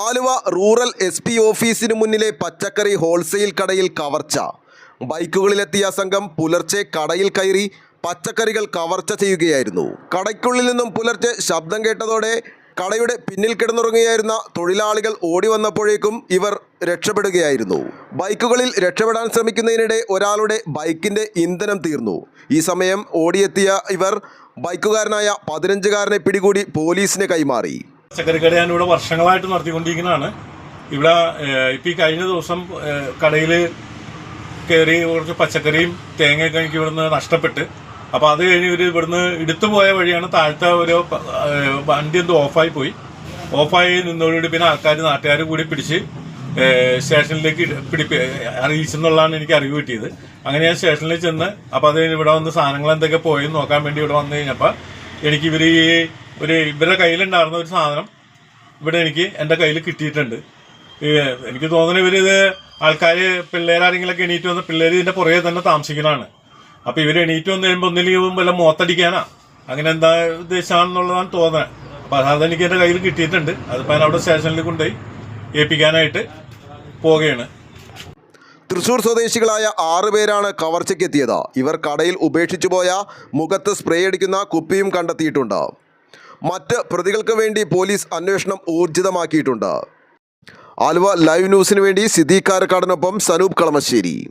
Aluva rural S P ഓഫീസിന് മുന്നിലെ പച്ചക്കറി ഹോൾസെയിൽ കടയിൽ കവർച്ച. ബൈക്കുകളിലെത്തിയ സംഘം പുലർച്ചെ കടയിൽ കയറി പച്ചക്കറികൾ കവർച്ച ചെയ്യുകയായിരുന്നു. കടയ്ക്കുള്ളിൽ നിന്നും പുലർച്ചെ ശബ്ദം കേട്ടതോടെ കടയുടെ പിന്നിൽ കിടന്നുറങ്ങുകയായിരുന്ന തൊഴിലാളികൾ ഓടി വന്നപ്പോഴേക്കും ഇവർ രക്ഷപ്പെടുകയായിരുന്നു. ബൈക്കുകളിൽ രക്ഷപ്പെടാൻ ശ്രമിക്കുന്നതിനിടെ ഒരാളുടെ ബൈക്കിന്റെ ഇന്ധനം തീർന്നു. ഈ സമയം ഓടിയെത്തിയ ഇവർ ബൈക്കുകാരനായ പതിനഞ്ചുകാരനെ പിടികൂടി പോലീസിന് കൈമാറി. പച്ചക്കറി കട ഞാൻ ഇവിടെ വർഷങ്ങളായിട്ട് നടത്തിക്കൊണ്ടിരിക്കുന്നതാണ്. ഇവിടെ ഇപ്പം ഈ കഴിഞ്ഞ ദിവസം കടയിൽ കയറി കുറച്ച് പച്ചക്കറിയും തേങ്ങയൊക്കെ എനിക്ക് ഇവിടുന്ന് നഷ്ടപ്പെട്ട്. അപ്പോൾ അത് കഴിഞ്ഞ് ഇവർ ഇവിടുന്ന് എടുത്തു പോയ വഴിയാണ് താഴത്തെ ഒരു വണ്ടി എന്തോ ഓഫായി പോയി. ഓഫായി നിന്നോടുകൂടി പിന്നെ ആൾക്കാർ നാട്ടുകാർ കൂടി പിടിച്ച് സ്റ്റേഷനിലേക്ക് പിടിപ്പി അറിയിച്ചെന്നുള്ളതാണ് എനിക്ക് അറിവ് കിട്ടിയത്. അങ്ങനെ ഞാൻ സ്റ്റേഷനിൽ ചെന്ന് അപ്പോൾ അത് ഇവിടെ വന്ന് സാധനങ്ങൾ എന്തൊക്കെ പോയെന്ന് നോക്കാൻ വേണ്ടി ഇവിടെ വന്നു കഴിഞ്ഞപ്പോൾ എനിക്ക് ഇവർ ഈ ഒരു ഇവരുടെ കയ്യിലുണ്ടായിരുന്ന ഒരു സാധനം ഇവിടെ എനിക്ക് എന്റെ കയ്യിൽ കിട്ടിയിട്ടുണ്ട്. എനിക്ക് തോന്നുന്നു ഇവരിത് ആൾക്കാർ പിള്ളേരാരെങ്കിലൊക്കെ എണീറ്റ് വന്ന പിള്ളേർ ഇതിന്റെ പുറകെ തന്നെ താമസിക്കുന്നതാണ്. അപ്പൊ ഇവർ എണീറ്റ് വന്ന് കഴിയുമ്പോൾ ഒന്നില്ലെങ്കിൽ വല്ല മോത്തടിക്കാനാ. അങ്ങനെ എന്താ ഉദ്ദേശമാണെന്നുള്ളതാണ് തോന്നുന്നത് അപ്പൊ അതെനിക്ക് എന്റെ കയ്യിൽ കിട്ടിയിട്ടുണ്ട്. അതിപ്പോൾ ഞാൻ അവിടെ സ്റ്റേഷനിൽ കൊണ്ടുപോയി ഏൽപ്പിക്കാനായിട്ട് പോവുകയാണ്. തൃശൂർ സ്വദേശികളായ ആറുപേരാണ് കവർച്ചയ്ക്കെത്തിയത്. ഇവർ കടയിൽ ഉപേക്ഷിച്ചു പോയ മുഖത്ത് സ്പ്രേ അടിക്കുന്ന കുപ്പിയും കണ്ടെത്തിയിട്ടുണ്ട്. മറ്റ് പ്രതികൾക്ക് വേണ്ടി പോലീസ് അന്വേഷണം ഊർജിതമാക്കിയിട്ടുണ്ട്. ആലുവ ലൈവ് ന്യൂസിനു വേണ്ടി സിദ്ദീഖ് കാരക്കാടിനൊപ്പം സനൂപ് കളമശ്ശേരി.